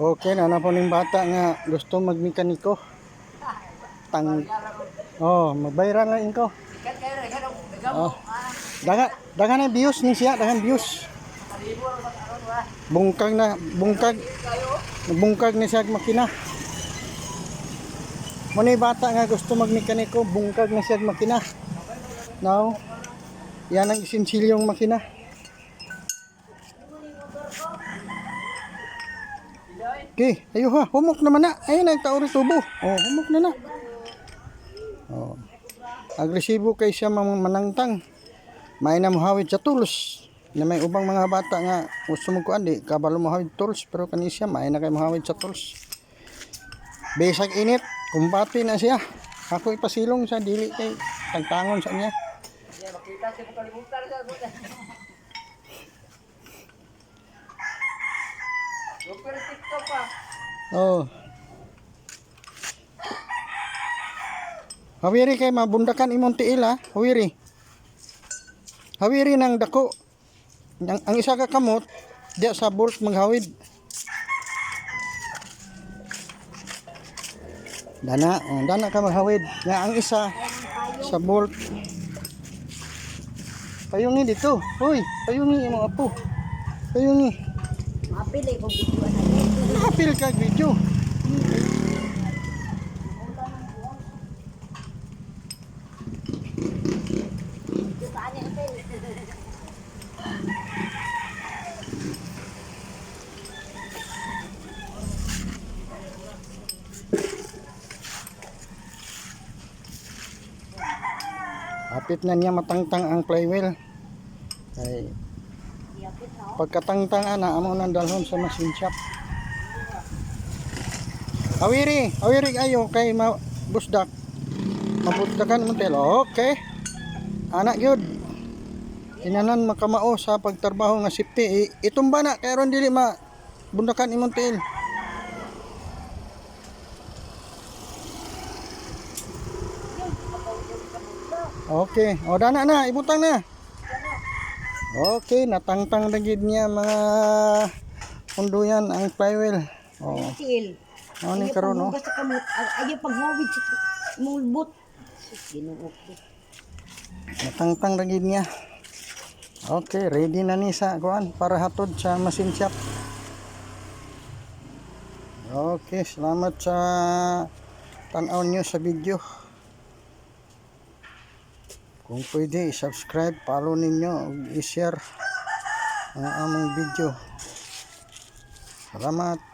Okay na na po ning bata nga gusto magmekaniko. Tang Oh, magbayran lang inko. Oh. Daga daga na views ni siya, dagan views. Bungkag na bungkag bungkag ni siya makina. Mo ni bata nga gusto magmekaniko, bungkag na siya makina. Now, yan ang isinsilyong makina. Okay, ayo ha, humok naman na. Ayun ang taori tubo. Oh, humok na na. Oh. Agresibo kay siya manangtang. May na muhawid sa tools. Na may ubang mga bata nga gusto mo kuan di kabalo muhawid tools pero kani siya may na kay muhawid sa tools. Besag init, kumbati na siya. Ako ipasilong sa dili kay tangtangon sa niya. Oh. Hawiri kay mabundakan imong tiil ha. Hawiri. Hawiri ng dako. Ang, ang isa ka kamot, diya sa bolt maghawid. Dana, oh, dana ka maghawid. Nga ang isa sa bolt. Payungi dito. Hoy, payungi imong apo. Payungi. Mapili kung video na Nakapil ka video. Hapit na niya matangtang ang flywheel. Ay, pagkatangtang ana amo nang dalhon sa machine shop. Awiri, awiri ayo kay ma busdak. Mabusdakan mo tel. Okay. Anak gyud. Inanan makamao sa pagtrabaho nga safety. I- Itumba na kay ron dili ma bundakan imong tel. Okay. O dana na, ibutang na. Okay, natangtang na gid niya mga unduyan ang flywheel. Oh. Til. Ano ni karon no? Basta kamot. Ayaw paghawid sa mulbot. Ginuok. Natangtang na gid niya. Okay, ready na ni sa kuan para hatod sa machine shop. Okay, salamat sa tanaw niyo sa video. Kung pwede, subscribe, follow ninyo, i-share ang among video. Salamat.